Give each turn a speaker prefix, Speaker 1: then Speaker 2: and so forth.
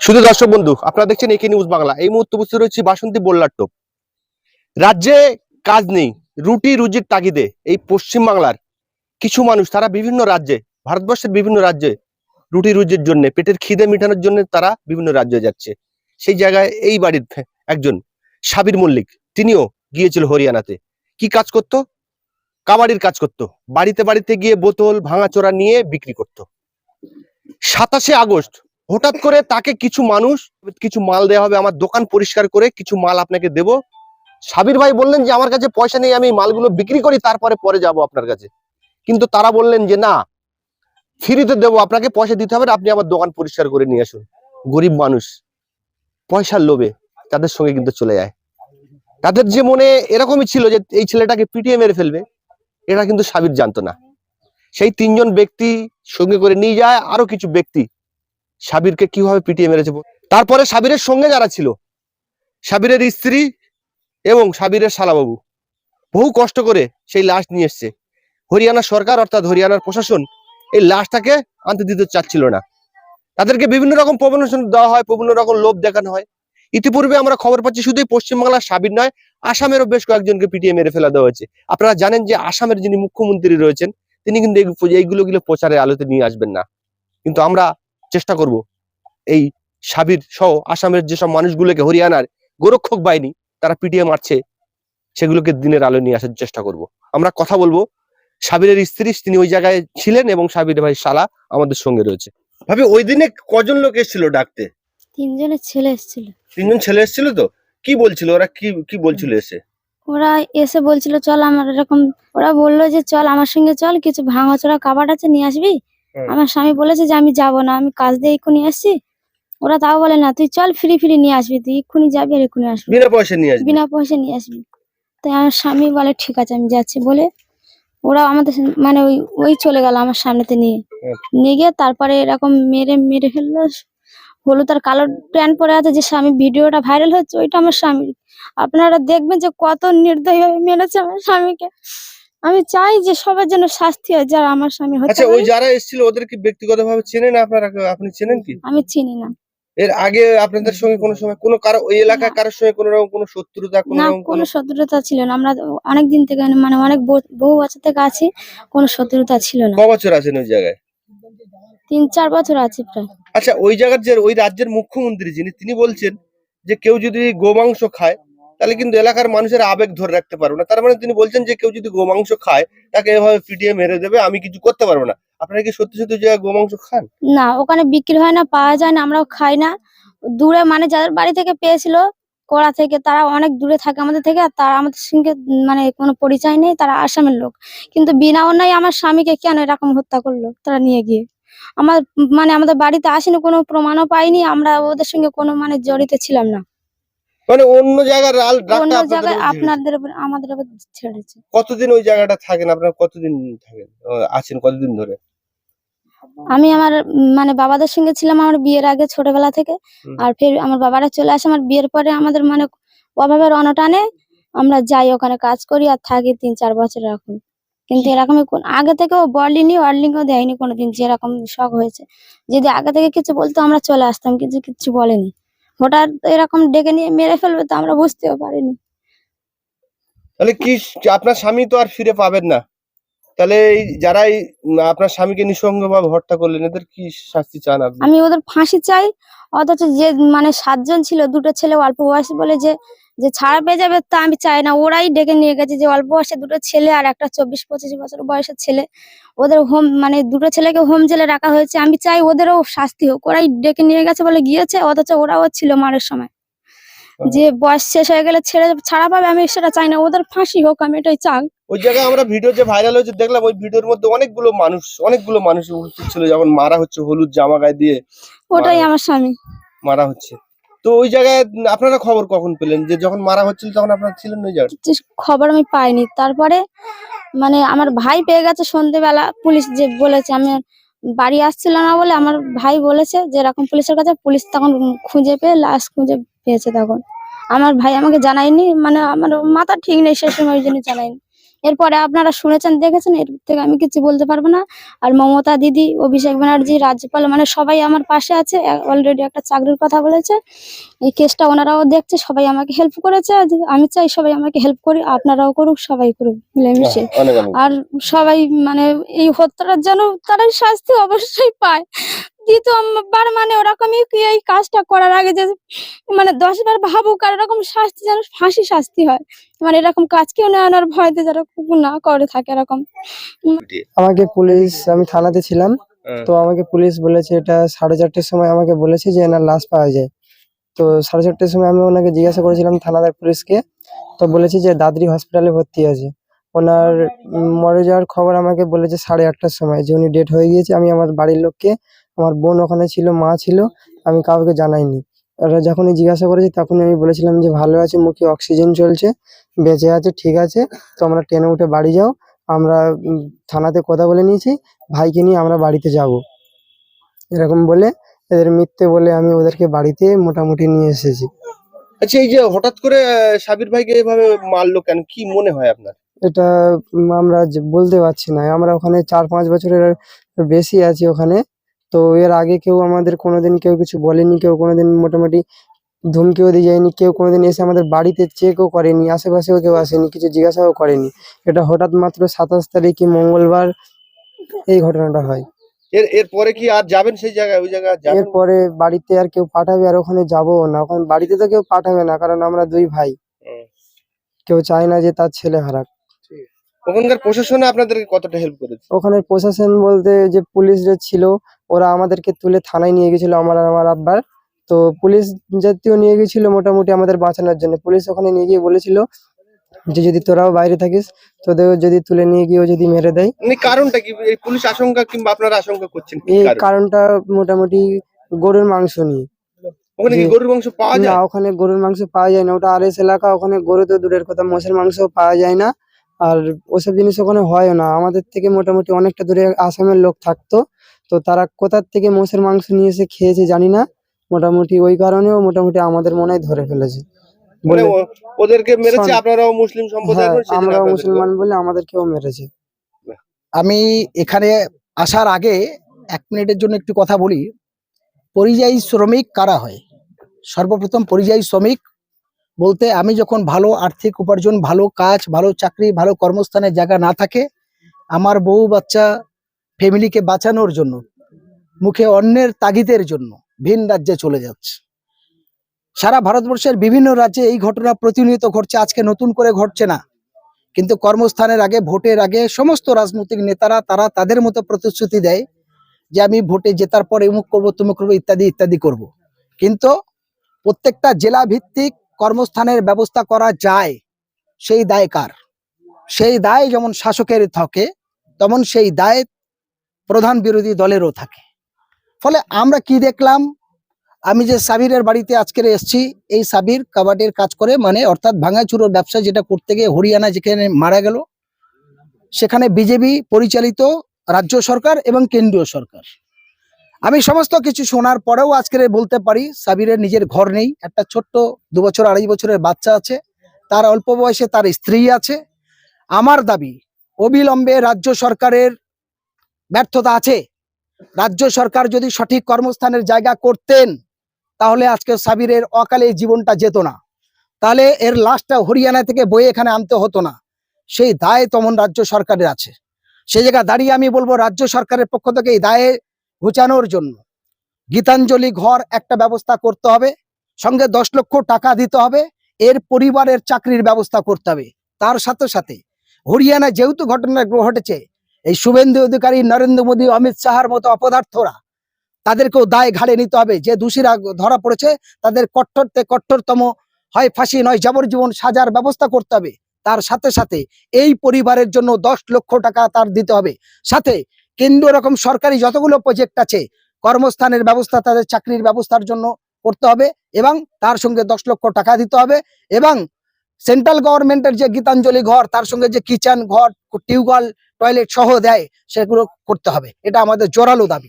Speaker 1: শুধু দর্শক বন্ধু, আপনারা দেখছেন একে নিউজ বাংলা। এই মুহূর্তে উপস্থিত রয়েছে বাসন্তী টোপ রাজ্যে কাজ নেই, রুটি রুজির তাগিদে এই পশ্চিম বাংলার কিছু মানুষ, তারা বিভিন্ন রাজ্যে, ভারতবর্ষের বিভিন্ন রাজ্যে রুটি রুজির জন্য, পেটের খিদে মেটানোর জন্য তারা বিভিন্ন রাজ্যে যাচ্ছে। সেই জায়গায় এই বাড়ির একজন সাবির মল্লিক, তিনিও গিয়েছিল হরিয়ানাতে। কি কাজ করত? কাবাডির কাজ করত। বাড়িতে বাড়িতে গিয়ে বোতল, ভাঙাচোরা নিয়ে বিক্রি করত। সাতাশে আগস্ট হঠাৎ করে তাকে কিছু মানুষ, কিছু মাল দেওয়া হবে, আমার দোকান পরিষ্কার করে কিছু মাল আপনাকে দেব। সাবির ভাই বললেন যে, আমার কাছে পয়সা নেই, আমি মালগুলো বিক্রি করি, তারপরে পরে যাব আপনার কাছে। কিন্তু তারা বললেন যে, না, ফ্রিতে দেবো, আপনাকে পয়সা দিতে হবে আপনি আমার দোকান পরিষ্কার করে নিয়ে আসুন। গরিব মানুষ, পয়সার লোভে তাদের সঙ্গে কিন্তু চলে যায়। তাদের যে মনে এরকমই ছিল যে, এই ছেলেটাকে পিটিয়ে মেরে ফেলবে, এটা কিন্তু সাবির জানতো না। সেই তিনজন ব্যক্তি সঙ্গে করে নিয়ে যায়, আরও কিছু ব্যক্তি সাবিরকে কীভাবে পিটিয়ে মেরেছে তারপরে সাবিরের সঙ্গে যারা ছিল, সাবিরের স্ত্রী এবং সাবিরের শালাবাবু, বহু কষ্ট করে সেই লাশ নিয়ে এসছে। হরিয়ানা সরকার অর্থাৎ হরিয়ানার প্রশাসন এই লাশটাকে আনতে দিতে চাচ্ছিল না। তাদেরকে বিভিন্ন রকম প্রবণশন দেওয়া হয়, বিভিন্ন রকম লোভ দেখানো হয়। ইতিপূর্বে আমরা খবর পাচ্ছি শুধুই পশ্চিমবাংলার সাবির নয়, আসামেরও বেশ কয়েকজনকে পিটিয়ে মেরে ফেলা দেওয়া হয়েছে। আপনারা জানেন যে আসামের যিনি মুখ্যমন্ত্রী রয়েছেন, তিনি কিন্তু এইগুলো গুলো প্রচারের আলোতে নিয়ে আসবেন না। কিন্তু আমরা চেষ্টা করব। এই সাবির সহ আসামের যেসব মানুষগুলোকে হরিয়ানার গোরক্ষক বাহিনী তারা পিটিয়ে মারছে সেগুলোকে দিনের আলো নিয়ে আসার চেষ্টা করব। আমরা কথা বলব সাবিরের স্ত্রী তিনি ওই জায়গায় ছিলেন এবং সাবির ভাই শালা আমাদের সঙ্গে রয়েছে। ভাবি ওই দিনে কজন লোক এসেছিল ডাকতে?
Speaker 2: তিনজনের ছেলে এসেছিল।
Speaker 1: তিনজন ছেলে এসেছিল তো? কি বলছিল? ওরা কি কি বলছিল এসে?
Speaker 2: ওরা এসে বলছিল চল আমার এরকম ওরা বলল যে চল আমার সঙ্গে চল কিছু ভাঙাচোরা কাবাড আছে নিয়ে আসবি। আমার স্বামী বলেছে যে আমি যাব না আমি কাজ দিয়ে এক্ষুনি আসছি। ওরা তাও বলে না তুই চল ফ্রি ফ্রি নিয়ে আসবি তুই এক্ষুনি যাবি আর এক্ষুনি আসবি।
Speaker 1: বিনা পয়সা নিয়ে আসবে।
Speaker 2: বিনা পয়সা নিয়ে আসবি। তাই আমার স্বামী বলে ঠিক আছে আমি যাচ্ছি বলে ওরা আমাদের মানে ওই ওই চলে গেল আমার সামনেতে নিয়ে।
Speaker 1: আচ্ছা।
Speaker 2: নিয়ে গিয়ে তারপরে এরকম মেরে মেরে ফেলল। হলুদ আর কালো প্যান্ট পরে আছে যে স্বামী ভিডিওটা ভাইরাল হচ্ছে ওইটা আমার স্বামী আপনারা দেখবেন যে কত নির্দয় মেরেছে আমার স্বামীকে। আমি চাই যে সবার জন্য শাস্তি হয় যারা আমার স্বামী
Speaker 1: আচ্ছা ওই যারা এসেছিল ওদের কি ব্যক্তিগত ব্যক্তিগতভাবে চেনেন আপনারা? আপনি চেনেন কি?
Speaker 2: আমি চিনি না।
Speaker 1: এর আগে আপনাদের সঙ্গে কোনো সময় কোনো কারও ওই এলাকায়
Speaker 2: না।
Speaker 1: কারোর সঙ্গে কোনো রকম কোনো শত্রুতা কোনো
Speaker 2: না
Speaker 1: রকম
Speaker 2: কোনো শত্রুতা ছিল না। আমরা অনেক দিন থেকে মানে অনেক বহু বছর থেকে আছি কোনো শত্রুতা ছিল না।
Speaker 1: ক বছর আছেন ওই জায়গায়?
Speaker 2: তিন চার বছর আছে প্রায়।
Speaker 1: আচ্ছা ওই জায়গার যে ওই রাজ্যের মুখ্যমন্ত্রী যিনি তিনি বলছেন যে কেউ যদি গোমাংস খায় তাহলে কিন্তু এলাকার মানুষের আবেগ ধরে রাখতে পারব না। তার মানে তিনি বলছেন যে কেউ যদি গোমাংস খায়, তাকে এভাবে পিটিয়ে মেরে দেবে, আমি কিছু করতে পারব না। আপনারা কি সত্যি সত্যি জায়গায় গোমাংস খান?
Speaker 2: না, ওখানে বিক্রি হয় না, পাওয়া যায় না, আমরাও খাই না। দূরে মানে যাদের বাড়ি থেকে পেয়েছিল, কোড়া থেকে, তারা অনেক দূরে থাকে আমাদের থেকে, আর তারা আমাদের সঙ্গে মানে কোনো পরিচয় নেই, তারা আসামের লোক। কিন্তু বিনা অন্যায় আমার স্বামীকে কেন এরকম হত্যা করল তারা নিয়ে গিয়ে? আমার মানে আমাদের বাড়িতে আসেনি, কোনো প্রমাণও পাইনি, আমরা ওদের সঙ্গে কোনো মানে জড়িত ছিলাম না।
Speaker 1: মানে অন্য জায়গার রাল
Speaker 2: অন্য জায়গায় আপনাদের উপর আমাদের উপর ছেড়েছে।
Speaker 1: কতদিন ওই জায়গাটা থাকেন? আপনারা কতদিন থাকেন? আছেন কতদিন ধরে?
Speaker 2: আমি আমার মানে বাবাদের সঙ্গে ছিলাম আমার বিয়ের আগে ছোটবেলা থেকে আর ফের আমার বাবারা চলে আসে আমার বিয়ের পরে আমাদের মানে অভাবের অনটানে আমরা যাই ওখানে কাজ করি আর থাকি তিন চার বছর এখন কিন্তু এরকমই কোন- আগে থেকেও বলেনি ওয়ার্লিংও দেয়নি কোনোদিন যেরকম শখ হয়েছে। যদি আগে থেকে কিছু বলতো আমরা চলে আসতাম কিন্তু কিছু বলেনি। হঠাৎ এরকম ডেকে নিয়ে মেরে ফেলবে তো আমরা বুঝতেও পারিনি।
Speaker 1: তাহলে কি আপনার স্বামী তো আর ফিরে পাবেন না। তাহলে এই যারাই আপনার স্বামীকে নিঃসঙ্গভাবে হত্যা করলেন এদের কি শাস্তি চান আপনি?
Speaker 2: আমি ওদের ফাঁসি চাই অথচ যে মানে সাতজন ছিল দুটো ছেলে অল্প বয়সী বলে যে যে ছাড়া পেয়ে যাবে তা আমি চাই না। ওরাই ডেকে নিয়ে গেছে যে অল্প বয়সে দুটো ছেলে আর একটা চব্বিশ পঁচিশ বছর বয়সের ছেলে। ওদের হোম মানে দুটো ছেলেকে হোম জেলে রাখা হয়েছে। আমি চাই ওদেরও শাস্তি হোক। ওরাই ডেকে নিয়ে গেছে বলে গিয়েছে অথচ ওরাও ছিল মারের সময়। যে বয়স শেষ হয়ে গেলে ছেড়ে ছাড়া পাবে আমি সেটা চাই না। ওদের ফাঁসি হোক আমি এটাই চাই।
Speaker 1: ওই জায়গায় আমরা ভিডিও যে ভাইরাল হয়েছে দেখলাম ওই ভিডিওর মধ্যে অনেকগুলো মানুষ অনেকগুলো মানুষ উপস্থিত ছিল। যখন মারা হচ্ছে হলুদ জামা গায়ে দিয়ে
Speaker 2: ওটাই আমার স্বামী।
Speaker 1: মারা হচ্ছে। তো ওই জায়গায় আপনারা খবর কখন পেলেন? যে যখন মারা হচ্ছিল তখন আপনারা ছিলেন ওই জায়গায়?
Speaker 2: খবর আমি পাইনি। তারপরে মানে আমার ভাই পেয়ে গেছে সন্ধেবেলা। পুলিশ যে বলেছে, আমি বাড়ি আসছিল না বলে আমার ভাই বলেছে যে এরকম পুলিশের কাছে, পুলিশ তখন খুঁজে পেয়ে লাশ খুঁজে পেয়েছে তখন। আমার ভাই আমাকে জানায়নি মানে আমার মাথা ঠিক নেই সে সময় ওই জন্য জানায়নি। এরপরে আপনারা শুনেছেন দেখেছেন এর থেকে আমি কিছু বলতে পারব না। আর মমতা দিদি অভিষেক ব্যানার্জি রাজ্যপাল মানে সবাই আমার পাশে আছে অলরেডি একটা চাকরির কথা বলেছে। এই কেসটা ওনারাও দেখছে সবাই আমাকে হেল্প করেছে। আমি চাই সবাই আমাকে হেল্প করি আপনারাও করুক সবাই করুক মিলেমিশে।
Speaker 1: অনেক
Speaker 2: আর সবাই মানে এই হত্যার যেন তারাই শাস্তি অবশ্যই পায়। দ্বিতীয়বার মানে ওরকমই এই কাজটা করার আগে যে মানে দশ বার ভাবুক আর এরকম শাস্তি যেন ফাঁসি শাস্তি হয়। মানে এরকম কাজ কেউ না আনার ভয়তে যারা না করে থাকে এরকম।
Speaker 3: আমাকে পুলিশ আমি থানাতে ছিলাম
Speaker 1: হ্যাঁ।
Speaker 3: তো আমাকে পুলিশ বলেছে এটা সাড়ে চারটের সময় আমাকে বলেছে যে এনার লাশ পাওয়া যায়। তো সাড়ে চারটের সময় আমি ওনাকে জিজ্ঞাসা করেছিলাম থানাদার পুলিশকে তো বলেছে যে দাদরি হসপিটালে ভর্তি আছে। ওনার মরে যাওয়ার খবর আমাকে বলেছে সাড়ে আটটার সময় যে উনি ডেট হয়ে গিয়েছে আমি আমার বাড়ির লোককে আমার বোন ওখানে ছিল মা ছিল আমি কাউকে জানাইনি। ওরা যখনই জিজ্ঞাসা করেছি তখনই আমি বলেছিলাম যে ভালো আছে মুখে অক্সিজেন চলছে বেঁচে আছে ঠিক আছে তো আমরা ট্রেনে উঠে বাড়ি যাও আমরা থানাতে কথা বলে নিয়েছি ভাইকে নিয়ে আমরা বাড়িতে যাব। এরকম বলে এদের মিথ্যে বলে আমি ওদেরকে বাড়িতে মোটামুটি নিয়ে এসেছি।
Speaker 1: আচ্ছা এই যে হঠাৎ করে সাবির ভাইকে এভাবে মারলো কেন? কি মনে হয় আপনার?
Speaker 3: এটা আমরা বলতে পারছি না। আমরা ওখানে চার পাঁচ বছরের বেশি আছি ওখানে। তো এর আগে কেউ আমাদের কোনোদিন কেউ কিছু বলেনি কেউ কোনোদিন মোটামুটি ধুমকেও দিয়ে যায়নি কেউ কোনোদিন এসে আমাদের বাড়িতে চেকও করেনি আশেপাশেও কেউ আসেনি কিছু জিজ্ঞাসাও করেনি। এটা হঠাৎ মাত্র সাতাশ তারিখে মঙ্গলবার এই ঘটনাটা হয়।
Speaker 1: এর এরপরে কি আর যাবেন সেই জায়গায় ওই জায়গায়
Speaker 3: এরপরে বাড়িতে আর কেউ পাঠাবে আর ওখানে যাব না ওখানে বাড়িতে তো কেউ পাঠাবে না কারণ আমরা দুই ভাই। কেউ চায় না যে তার ছেলে হারাক।
Speaker 1: ওখানকার প্রশাসনে আপনাদেরকে কতটা হেল্প করেছে?
Speaker 3: ওখানে প্রশাসন বলতে যে পুলিশ যে ছিল ওরা আমাদেরকে তুলে থানায় নিয়ে গেছিল আমার আর আমার আব্বার। তো পুলিশ জাতীয় নিয়ে গেছিল মোটামুটি আমাদের বাঁচানোর জন্য। পুলিশ ওখানে নিয়ে গিয়ে বলেছিল যে যদি তোরাও বাইরে থাকিস তোদের যদি তুলে নিয়ে গিয়েও যদি মেরে দেয়।
Speaker 1: মানে কারণটা কি? এই পুলিশ আশঙ্কা কিংবা আপনারা আশঙ্কা করছেন
Speaker 3: এই কারণটা মোটামুটি গরুর মাংস নিয়ে।
Speaker 1: ওখানে গরুর মাংস পাওয়া
Speaker 3: না
Speaker 1: যায়?
Speaker 3: ওখানে গরুর মাংস পাওয়া যায় না। ওটা আরএস এলাকা ওখানে গরু তো দূরের কথা মোষের মাংস পাওয়া যায় না। আর ওসব জিনিস ওখানে হয়ও না। আমাদের থেকে মোটামুটি অনেকটা দূরে আসামের লোক থাকতো। তো তারা কোথার থেকে মোষের মাংস নিয়ে এসে খেয়েছে জানি না মোটামুটি ওই কারণেও মোটামুটি আমাদের মনে হয় ধরে ফেলেছে।
Speaker 1: মানে
Speaker 3: বলে
Speaker 1: ওদেরকে মেরেছে? আপনারাও মুসলিম সম্প্রদায়ের
Speaker 3: হ্যাঁ আমরাও মুসলমান বলে আমাদেরকেও মেরেছে।
Speaker 4: আমি এখানে আসার আগে এক মিনিটের জন্য একটু কথা বলি। পরিযায়ী শ্রমিক কারা হয়? সর্বপ্রথম পরিযায়ী শ্রমিক বলতে আমি যখন ভালো আর্থিক উপার্জন ভালো কাজ ভালো চাকরি ভালো কর্মস্থানের জায়গা না থাকে আমার বউ বাচ্চা ফ্যামিলিকে বাঁচানোর জন্য, মুখে অন্যের তাগিদের জন্য ভিন রাজ্যে চলে যাচ্ছে। সারা ভারতবর্ষের বিভিন্ন রাজ্যে এই ঘটনা প্রতিনিয়ত ঘটছে, আজকে নতুন করে ঘটছে না। কিন্তু কর্মস্থানের আগে, ভোটের আগে সমস্ত রাজনৈতিক নেতারা, তারা তাদের মতো প্রতিশ্রুতি দেয় যে আমি ভোটে জেতার পর এমুক করব, তুমুক করব, ইত্যাদি ইত্যাদি করব। কিন্তু প্রত্যেকটা জেলা ভিত্তিক কর্মস্থানের ব্যবস্থা করা যায়, সেই দায় কার? সেই দায় যেমন শাসকের থাকে, তেমন সেই দায় প্রধান বিরোধী দলেরও থাকে। ফলে আমরা কি দেখলাম? আমি যে সাবিরের বাড়িতে আজকের এসছি, এই সাবির কাবাডির কাজ করে মানে অর্থাৎ ভাঙাচুরোর ব্যবসা যেটা করতে গিয়ে হরিয়ানা যেখানে মারা গেল, সেখানে বিজেপি পরিচালিত রাজ্য সরকার এবং কেন্দ্রীয় সরকার। আমি সমস্ত কিছু শোনার পরেও আজকের বলতে পারি, সাবিরের নিজের ঘর নেই, একটা ছোট্ট দু বছর আড়াই বছরের বাচ্চা আছে, তার অল্প বয়সে তার স্ত্রী আছে। আমার দাবি, অবিলম্বে রাজ্য সরকারের ব্যর্থতা আছে। রাজ্য সরকার যদি সঠিক কর্মস্থানের জায়গা করতেন, তাহলে আজকে সাবিরের অকালে জীবনটা যেত না। তাহলে এর লাশটা হরিয়ানা থেকে বয়ে এখানে আনতে হতো না। সেই দায় তমন রাজ্য সরকারের আছে। সেই জায়গা দাঁড়িয়ে আমি বলব, রাজ্য সরকারের পক্ষ থেকে এই দায়ে ঘুচানোর জন্য গীতাঞ্জলি ঘর একটা ব্যবস্থা করতে হবে, সঙ্গে দশ লক্ষ টাকা দিতে হবে, এর পরিবারের চাকরির ব্যবস্থা করতে হবে। তার সাথে সাথে হরিয়ানা যেহেতু ঘটনা ঘটেছে এই শুভেন্দু অধিকারী নরেন্দ্র মোদী, অমিত শাহর মতো অপদার্থরা তাদেরকেও দায় ঘাড়ে নিতে হবে। যে দোষীরা ধরা পড়েছে, তাদের কট্টরতে কট্টরতম হয় ফাঁসি নয়, যাবজ্জীবন সাজার ব্যবস্থা করতে হবে। তার সাথে সাথে এই পরিবারের জন্য দশ লক্ষ টাকা তার দিতে হবে। সাথে কেন্দ্র রকম সরকারি যতগুলো প্রজেক্ট আছে, কর্মস্থানের ব্যবস্থা, তাদের চাকরির ব্যবস্থার জন্য করতে হবে এবং তার সঙ্গে দশ লক্ষ টাকা দিতে হবে এবং সেন্ট্রাল গভর্নমেন্টের যে গীতাঞ্জলি ঘর, তার সঙ্গে যে কিচেন ঘর, টিউবওয়েল টয়লেট সহ দেয় সেগুলো করতে হবে। এটা আমাদের জোরালো দাবি।